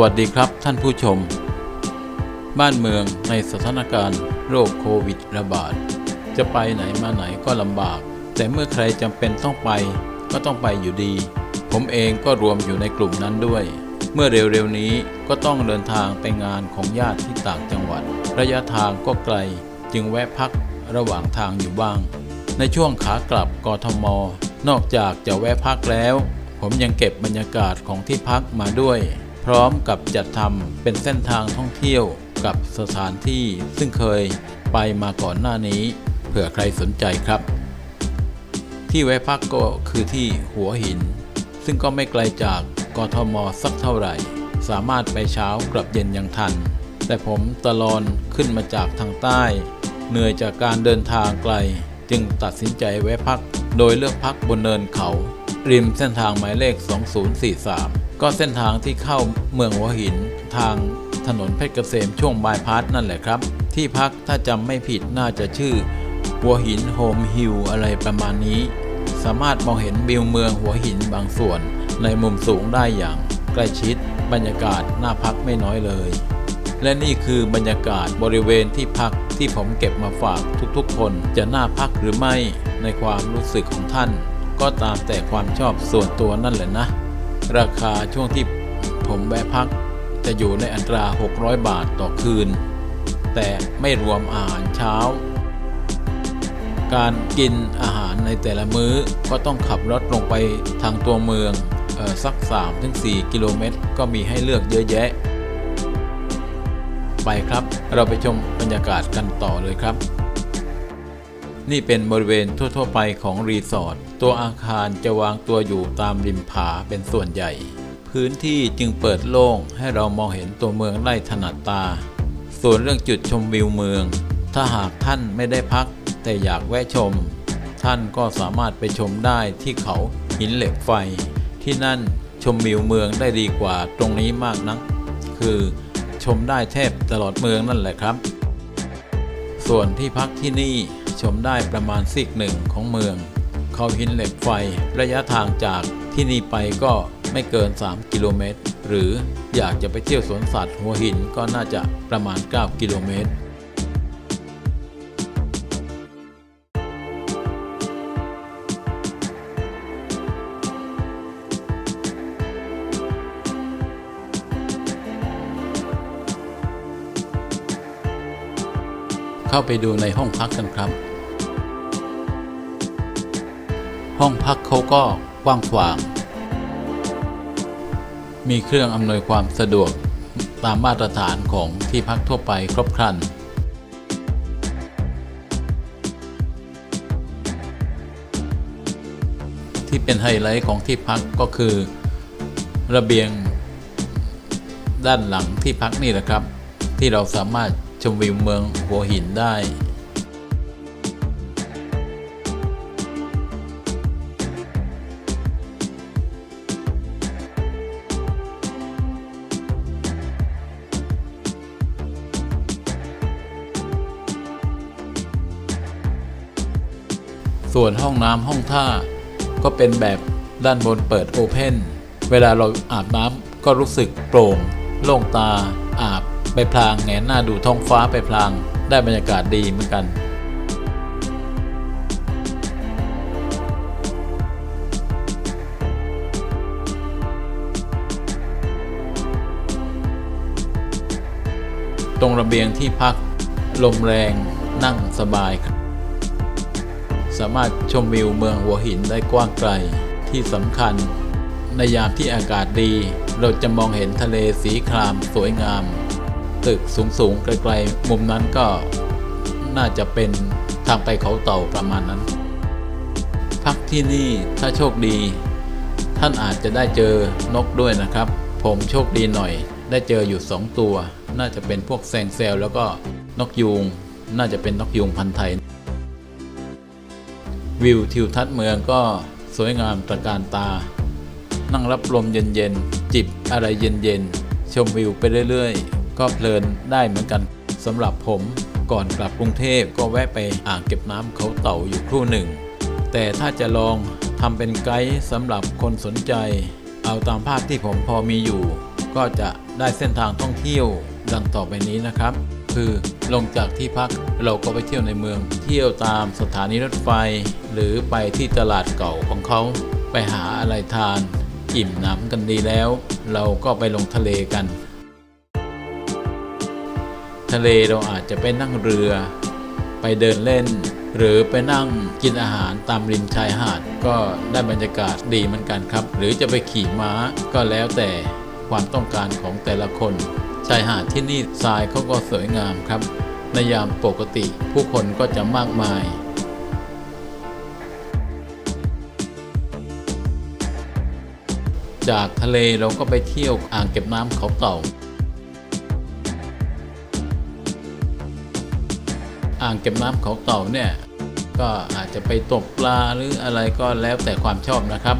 วัสดีครับท่านผู้ชม บ้านเมืองในสถานการณ์โรคโควิดระบาด จะไปไหนมาไหนก็ลำบาก แต่เมื่อใครจำเป็นต้องไปก็ต้องไปอยู่ดี ผมเองก็รวมอยู่ในกลุ่มนั้นด้วย เมื่อเร็วๆนี้ก็ต้องเดินทางไปงานของญาติที่ต่างจังหวัด ระยะทางก็ไกล จึงแวะพักระหว่างทางอยู่บ้าง ในช่วงขากลับกทม นอกจากจะแวะพักแล้ว ผมยังเก็บบรรยากาศของที่พักมาด้วย พร้อมกับจัดทำเป็นเส้นทางท่องเที่ยวกับสถานที่ซึ่งเคยไปมาก่อนหน้านี้ เผื่อใครสนใจครับ ที่แวะพักก็คือที่หัวหิน ซึ่งก็ไม่ไกลจากกทมสักเท่าไหร่ สามารถไปเช้ากลับเย็นยังทัน แต่ผมตะลอนขึ้นมาจากทางใต้ เหนื่อยจากการเดินทางไกล จึงตัดสินใจแวะพัก โดยเลือกพักบนเนินเขา ริมเส้นทางหมายเลข 2043 ก็เส้นทางที่เข้าเมืองหัวหินทางถนนเพชรเกษมช่วงบายพาสนั่นแหละครับ ที่พักถ้าจำไม่ผิดน่าจะชื่อ หัวหินโฮมฮิลอะไรประมาณนี้ สามารถมองเห็นวิวเมืองหัวหินบางส่วน ในมุมสูงได้อย่างใกล้ชิด บรรยากาศน่าพักไม่น้อยเลย และนี่คือบรรยากาศบริเวณที่พักที่ผมเก็บมาฝากทุกๆ คนจะน่าพักหรือไม่ในความรู้สึกของท่าน ก็ตามแต่ความชอบส่วนตัวนั่นแหละนะ ราคาช่วงที่ผมแวะพักจะอยู่ในอัตรา 600 บาทต่อคืน แต่ไม่รวมอาหารเช้า การกินอาหารในแต่ละมื้อก็ต้องขับรถลงไปทางตัวเมืองออสัก 3-4 กิโลเมตร ก็มีให้เลือกเยอะแยะ ไปครับ เราไปชมบรรยากาศกันต่อเลยครับ นี่เป็นบริเวณทั่ว ๆ ไปของรีสอร์ทตัวอาคารจะวางตัวอยู่ตามริมผาเป็นส่วนใหญ่ พื้นที่จึงเปิดโล่งให้เรามองเห็นตัวเมืองได้ถนัดตา ส่วนเรื่องจุดชมวิวเมือง ถ้าหากท่านไม่ได้พัก แต่อยากแวะชม ท่านก็สามารถไปชมได้ที่เขาหินเหล็กไฟ ที่นั่นชมวิวเมืองได้ดีกว่าตรงนี้มากนัก คือชมได้แทบตลอดเมืองนั่นแหละครับ ส่วนที่พักที่นี่ ชมได้ประมาณซีกหนึ่งของเมือง เขาหินเหล็กไฟระยะทางจากที่นี่ไปก็ไม่เกิน 3 กิโลเมตร หรืออยากจะไปเที่ยวสวนสัตว์หัวหินก็น่าจะประมาณ 9 กิโลเมตร เข้าไปดูในห้องพักกันครับ ห้องพักเขาก็กว้างขวาง มีเครื่องอำนวยความสะดวกตามมาตรฐานของที่พักทั่วไปครบครัน ที่เป็นไฮไลท์ของที่พักก็คือระเบียงด้านหลังที่พักนี่แหละครับ ที่เราสามารถ มวิวเมืองหัวหินได้ส่วนห้องน้ำห้องท่า ก็เป็นแบบด้านบนเปิดโอเพนเวลาเราอาบน้ำก็รู้สึกโปร่ง โล่งตาอาบ ไปพลางแงนหน้าดูท้องฟ้าไปพลางได้บรรยากาศดีเหมือนกัน ตรงระเบียงที่พักลมแรงนั่งสบายครับสามารถชมวิวเมืองหัวหินได้กว้างไกลที่สำคัญ ในยามที่อากาศดี เราจะมองเห็นทะเลสีครามสวยงาม ตึกสูงๆไกลๆมุมนั้นก็น่าจะเป็นทางไปเขาเต่าประมาณนั้น พักที่นี่ถ้าโชคดี ท่านอาจจะได้เจอนกด้วยนะครับ ผมโชคดีหน่อย ได้เจออยู่2ตัว น่าจะเป็นพวกแซงเซลแล้วก็นกยูง น่าจะเป็นนกยูงพันธุ์ไทย วิวทิวทัศน์เมืองก็สวยงามตระการตา นั่งรับลมเย็นๆจิบอะไรเย็นๆชมวิวไปเรื่อยๆ ก็เพลินได้เหมือนกันสำหรับผมก่อนกลับกรุงเทพก็แวะไปอ่างเก็บน้ำเขาเต่าอยู่ครู่หนึ่ง แต่ถ้าจะลองทำเป็นไกด์สำหรับคนสนใจ เอาตามภาพที่ผมพอมีอยู่ ก็จะได้เส้นทางท่องเที่ยวดังต่อไปนี้นะครับ คือลงจากที่พักเราก็ไปเที่ยวในเมือง เที่ยวตามสถานีรถไฟ หรือไปที่ตลาดเก่าของเขา ไปหาอะไรทาน อิ่มหนำกันดีแล้ว เราก็ไปลงทะเลกัน ทะเลเราอาจจะไปนั่งเรือ ไปเดินเล่น หรือไปนั่งกินอาหารตามริมชายหาด ก็ได้บรรยากาศดีเหมือนกันครับ หรือจะไปขี่ม้าก็แล้วแต่ความต้องการของแต่ละคน ชายหาดที่นี่ทรายเขาก็สวยงามครับ ในยามปกติผู้คนก็จะมากมายจากทะเลเราก็ไปเที่ยวอ่างเก็บน้ำเขาเต่า อ่างเก็บน้ำเขาเต่าเนี่ยก็อาจจะไปตกปลาหรืออะไรก็แล้วแต่ความชอบนะครับ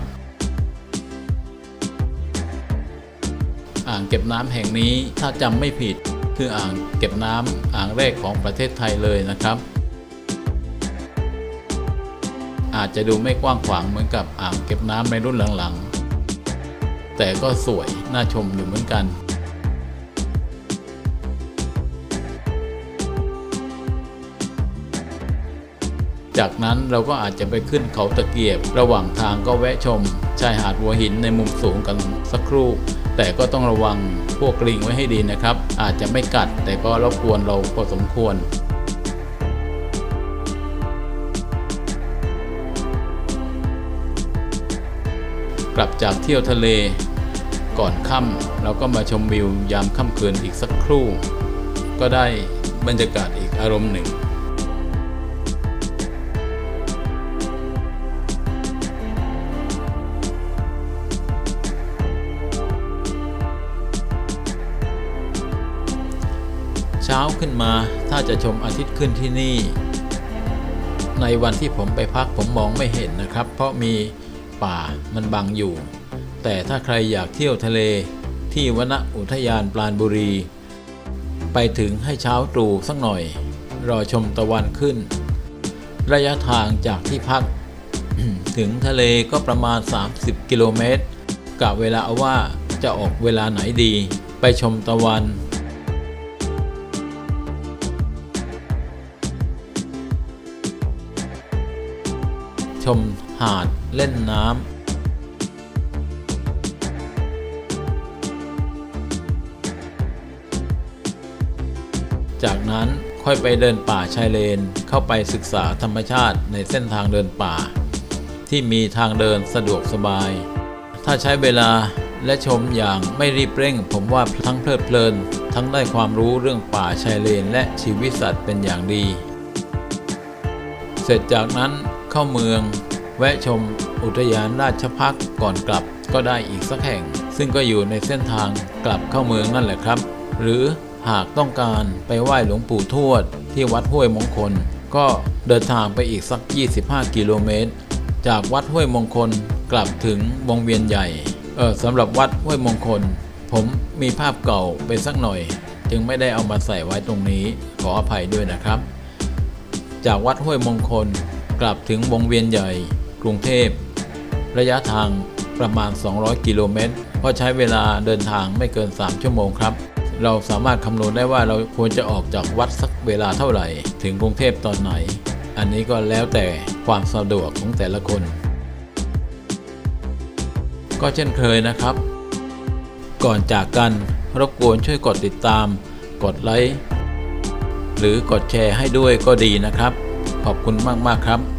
อ่างเก็บน้ำแห่งนี้ถ้าจำไม่ผิดคืออ่างเก็บน้ำอ่างแรกของประเทศไทยเลยนะครับ อาจจะดูไม่กว้างขวางเหมือนกับอ่างเก็บน้ำในรุ่นหลังๆ แต่ก็สวยน่าชมอยู่เหมือนกัน จากนั้นเราก็อาจจะไปขึ้นเขาตะเกียบ ระหว่างทางก็แวะชม ชายหาดหัวหินในมุมสูงกันสักครู่ แต่ก็ต้องระวังพวกลิงไว้ให้ดีนะครับ อาจจะไม่กัดแต่ก็รบกวนเราพอสมควรกลับจากเที่ยวทะเลก่อนค่ำเราก็มาชมวิวยามค่ำคืนอีกสักครู่ ก็ได้บรรยากาศอีกอารมณ์หนึ่ง ขึ้นมา ถ้าจะชมอาทิตย์ขึ้นที่นี่ ในวันที่ผมไปพักผมมองไม่เห็นนะครับ เพราะมีป่ามันบังอยู่ แต่ถ้าใครอยากเที่ยวทะเลที่วนอุทยานปราณบุรี ไปถึงให้เช้าตรู่สักหน่อย รอชมตะวันขึ้น ระยะทางจากที่พัก ถึงทะเลก็ประมาณ 30 กิโลเมตรกะเวลาเอาว่าจะออกเวลาไหนดี ไปชมตะวัน ชมหาดเล่นน้ำจากนั้นค่อยไปเดินป่าชายเลนเข้าไปศึกษาธรรมชาติในเส้นทางเดินป่า ที่มีทางเดินสะดวกสบาย ถ้าใช้เวลาและชมอย่างไม่รีบเร่ง ผมว่าทั้งเพลิดเพลิน ทั้งได้ความรู้เรื่องป่าชายเลนและชีวิตสัตว์เป็นอย่างดี เสร็จจากนั้น เข้าเมือง แวะชมอุทยานราชพักษ์ก่อนกลับก็ได้อีกสักแห่ง ซึ่งก็อยู่ในเส้นทางกลับเข้าเมืองนั่นแหละครับ หรือหากต้องการไปไหว้หลวงปู่ทวด ที่วัดห้วยมงคล ก็เดินทางไปอีกสัก 25 กิโลเมตร จากวัดห้วยมงคลกลับถึงวงเวียนใหญ่ เออสำหรับวัดห้วยมงคล ผมมีภาพเก่าไปสักหน่อย จึงไม่ได้เอามาใส่ไว้ตรงนี้ขออภัยด้วยนะครับ จากวัดห้วยมงคล กลับถึงวงเวียนใหญ่ กรุงเทพ ระยะทางประมาณ 200 กิโลเมตรก็ใช้เวลาเดินทางไม่เกิน 3 ชั่วโมงครับ เราสามารถคำนวณได้ว่าเราควรจะออกจากวัดสักเวลาเท่าไหร่ ถึงกรุงเทพตอนไหน อันนี้ก็แล้วแต่ความสะดวกของแต่ละคน ก็เช่นเคยนะครับ ก่อนจากกันรบกวนช่วยกดติดตาม กดไลค์หรือกดแชร์ให้ด้วยก็ดีนะครับ ขอบคุณมาก ๆ ครับ